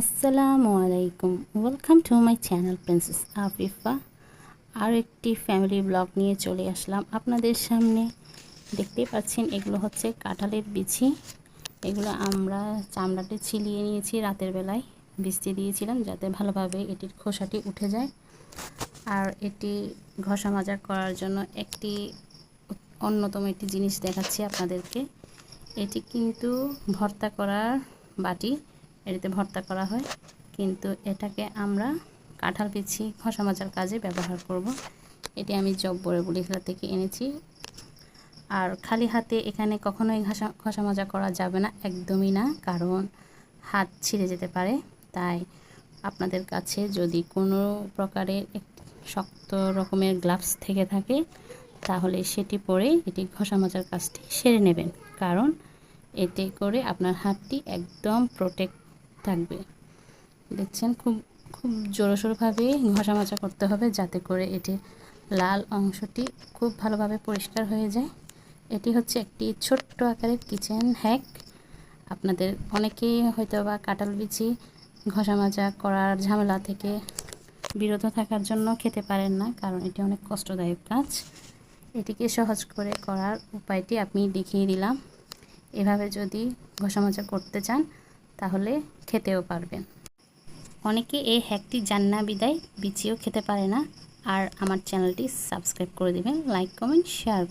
আসসালামু আলাইকুম welcome to my channel princess Afifa আর একটি ফ্যামিলি ব্লগ নিয়ে চলে আসলাম আপনাদের সামনে। দেখতেই পাচ্ছেন, এগুলো হচ্ছে কাঁঠালের বিচি। এগুলো আমরা চামড়াটি ছিলিয়ে নিয়েছি রাতের বেলায়। ভিজতে দিয়েছিলাম যাতে ভালোভাবে এটির খোসাটি উঠে যায়। আর এটি ঘষা মাজা করার জন্য একটি অন্যতম একটি জিনিস দেখাচ্ছি আপনাদেরকে। এটি কিন্তু ভর্তা করার বাটি। এটিতে ভর্তা করা হয়। কিন্তু এটাকে আমরা কাঁঠাল পিছি ঘষা মাজার কাজে ব্যবহার করব। এটি আমি জব্বরে বুলিখলা থেকে এনেছি। আর খালি হাতে এখানে কখনোই ঘষা ঘষা মাজা করা যাবে না, একদমই না, কারণ হাত ছিঁড়ে যেতে পারে। তাই আপনাদের কাছে যদি কোনো প্রকারের শক্ত রকমের গ্লাভস থেকে থাকে, তাহলে সেটি পরে এটি ঘষা মাজার কাজটি সেরে নেবেন। কারণ এতে করে আপনার হাতটি একদম প্রোটেক্ট থাকবে। দেখছেন, খুব খুব জোরসোরভাবে ঘষা মাজা করতে হবে যাতে করে এটি লাল অংশটি খুব ভালোভাবে পরিষ্কার হয়ে যায়। এটি হচ্ছে একটি ছোট্ট আকারের কিচেন হ্যাক। আপনাদের অনেকেই হয়তো বা কাটাল বিচি ঘষা মাজা করার ঝামেলা থেকে বিরত থাকার জন্য খেতে পারেন না, কারণ এটি অনেক কষ্টদায়ক কাজ। এটিকে সহজ করে করার উপায়টি আপনি দেখিয়ে দিলাম। এভাবে যদি ঘষা মাজা করতে চান তাহলে খেতেও পারবেন অনেকে এই হ্যাকটি জান্না বিদায় বিচিও খেতে পারে না। আর আমার চ্যানেলটি সাবস্ক্রাইব করে দেবেন লাইক কমেন্ট শেয়ার